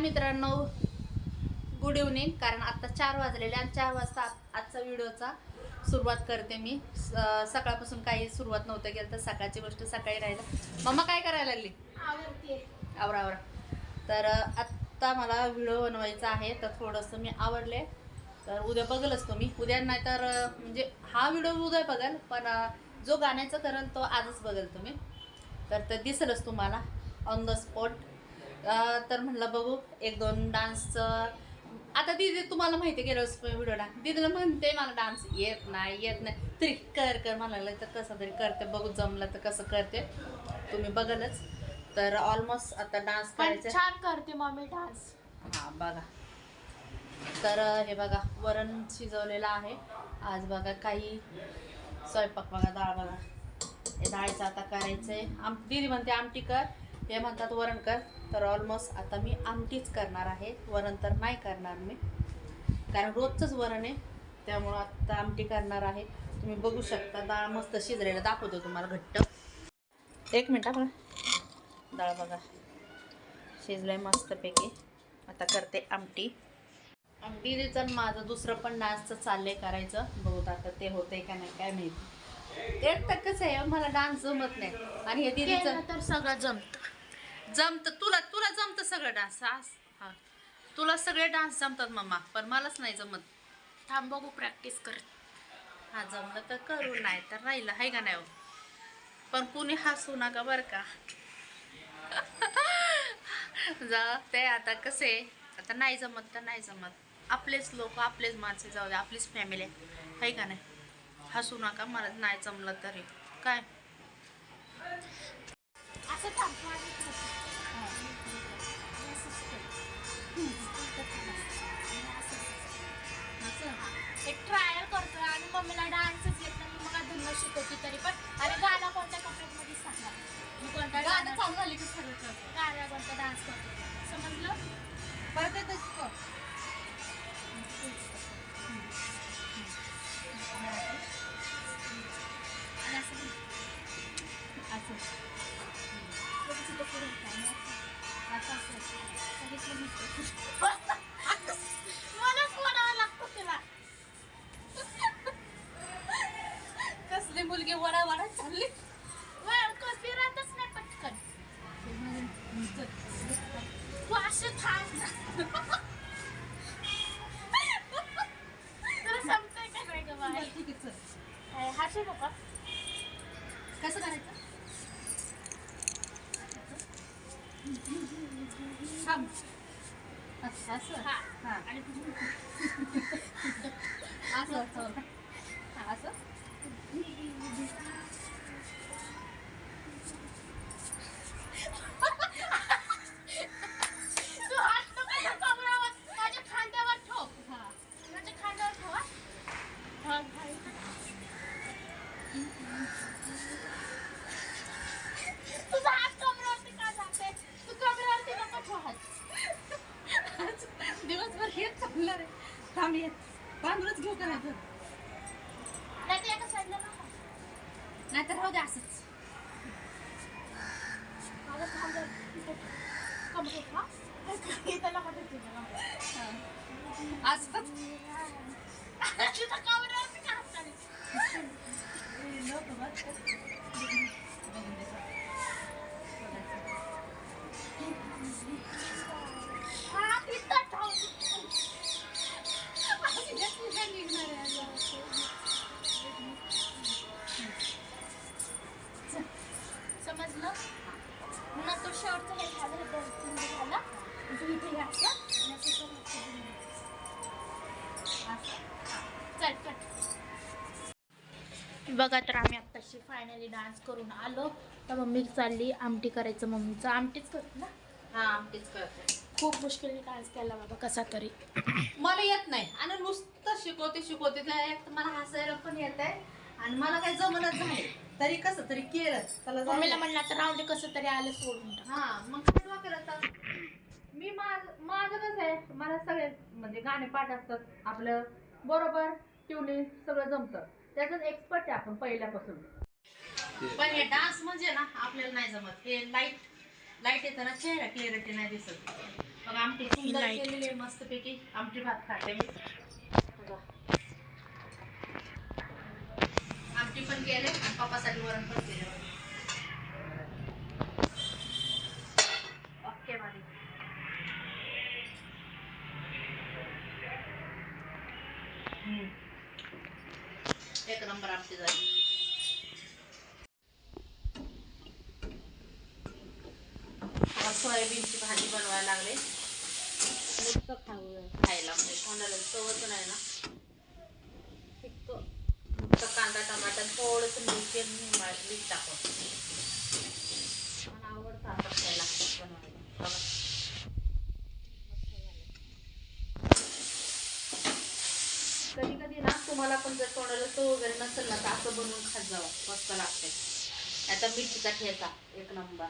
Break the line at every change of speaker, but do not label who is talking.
मित्रांनो good evening कारण आता चार वाजलेले आणि चार वाजता आजचा व्हिडिओचा सुरुवात करते मी. स- सकाळपासून काही सुरुवात नव्हतं केलं तर सकाळची गोष्ट सकाळी राहिलं. मम्मा काय करायला लागली? आवरा आवरा. तर आत्ता मला व्हिडिओ बनवायचा आहे तर थोडंसं मी आवडले तर उद्या बघलच तुम्ही उद्या नाही तर म्हणजे हा व्हिडिओ उद्या बघाल पण जो गाण्याचं करेल तो आजच बघाल तुम्ही. तर ते दिसेलच तुम्हाला. ऑन द स्पॉट तर म्हणलं बघू एक दोन डान्सचं. आता दिदी तुम्हाला माहिती गेलं व्हिडिओला दिदीला म्हणते मला डान्स येत नाही येत नाही. तरी कर कर म्हणाला तर कसं तरी करते बघू जमलं तर कसं करते. तुम्ही बघालच. तर ऑलमोस्ट आता डान्स करायचं
छान करते मम्मी डान्स.
हा बघा. तर हे बघा वरण शिजवलेलं आहे. आज बघा काही स्वयंपाक बघा डाळ बघा. हे डाळीचं आता करायचंय. आम दीदी म्हणते आमटी कर. हे म्हणतात वरण कर. तर ऑलमोस्ट आता मी आमटीच करणार आहे. वरण तर नाही करणार मी. कारण रोजचंच वरण आहे. त्यामुळं आता आमटी करणार आहे. तुम्ही बघू शकता डाळ मस्त शिजलेलं दाखवतो तुम्हाला घट्ट. एक मिनटं बघा. डाळ बघा. शिजलंय मस्तपैकी. आता करते आमटी. आमटी आणि माझं दुसरं पण डान्सचं चाललंय करायचं. बघू आता ते होतंय का नाही काय माहिती. एक तर कसं आहे मला डान्स जमत नाही. आणि हे दिदीचं
तर सगळं जमत.
जमत. तुला तुला जमतं सगळं डान्स? हा तुला सगळे डान्स जमतात मम्मा पण मलाच नाही जमत.
थांब बघू प्रॅक्टिस करत.
हा जमलं तर करू नाही तर राहिलं. हाय का नाही हो? पण कुणी हसू नका बरं का. जा ते आता कसे आता नाही जमत तर नाही जमत. आपलेच लोक आपलेच माणसे जाऊ दे आपलीच फॅमिली आहे. का नाही? हसू नका मला नाही जमलं तरी. काय?
एक ट्रायल करतो आणि मम्मीला डान्सच येत नाही मग धुणं शिकवते तरी पण. आणि गाणं कोणत्या कपड्यांमध्ये सांगा. मी कोणत्या गाणं
चालू झाली की सगळं.
गाणं कोणता डान्स करतो समजलं? मलाच म्हणावं लागतं तिला
कसली मुलगी वडा वडा चालली
कसली राहतच नाही पटकन. तू असे थांब समजतंय का नाही गं काय, हसू नका
कसं करायचं? थांब असं असं
हा.
हा.
आणि कमरावरती नको.
आज दिवसभर हेच चालणार आहे थांब ये बांधूनच घेऊ करायचं
नाही तर एका साईडला नको.
नाहीतर राहू दे असंच.
कमरेत, हा. कमरेवरती समजलं? मग तो हे झालं. झालं इथे आणि असं यायचं. चल चल. बघा तर आम्ही आत्ताशी फायनली डान्स करून आलो. तर मम्मी चालली आमटी करायचं मम्मीचं. आमटीच करते ना?
हा आमटीच करते.
खूप मुश्किलने डान्स केला बाबा कसा तरी.
मला येत नाही. आणि नुसतं शिकवते शिकवते. त्या एक तर मला हसायला पण येत आहे आणि मला काही जमलंच नाही. तरी कसं तरी केलं त्याला जाऊ
मम्मीला
दे.
म्हणलं तर राहून दे कसं तरी आलं सोडून. टाक.
हा मग काय डोक्याला ताप? मी माझ माझं कसं आहे. मला सगळे म्हणजे गाणे पाठ असतात. आपलं बरोबर ट्युनिंग सगळं जमतं. त्याच्यात एक्सपर्ट आहे आपण पहिल्यापासून. पण हे डान्स म्हणजे ना आपल्याला नाही जमत. हे लाइट लाइट येताना चेहरा क्लिअरिटी नाही दिसत. बघा आमटी आमटी सुंदर
light.
केलेली आहे मस्तपैकी. आमटी भात खाते मी बघा. आमटी पण केले आणि पप्पासाठी वरण पण केले ओके एक नंबर आमची झाली सोयाबीनची भाजी बनवायला लागले. नुसतं खाऊ खायला म्हणजे कोणाला चवच नाही ना. कांदा टमाटर थोडंसं मिरची आणि मा- मीठ टाकून. मला आवडतं आता खायला. बनवायला कधी कधी ना तुम्हाला पण जर तोंडाला तो वगैरे नसेल ना तर असं बनवून खात जावं. मस्त लागते आता मिरचीचा ठेचा एक नंबर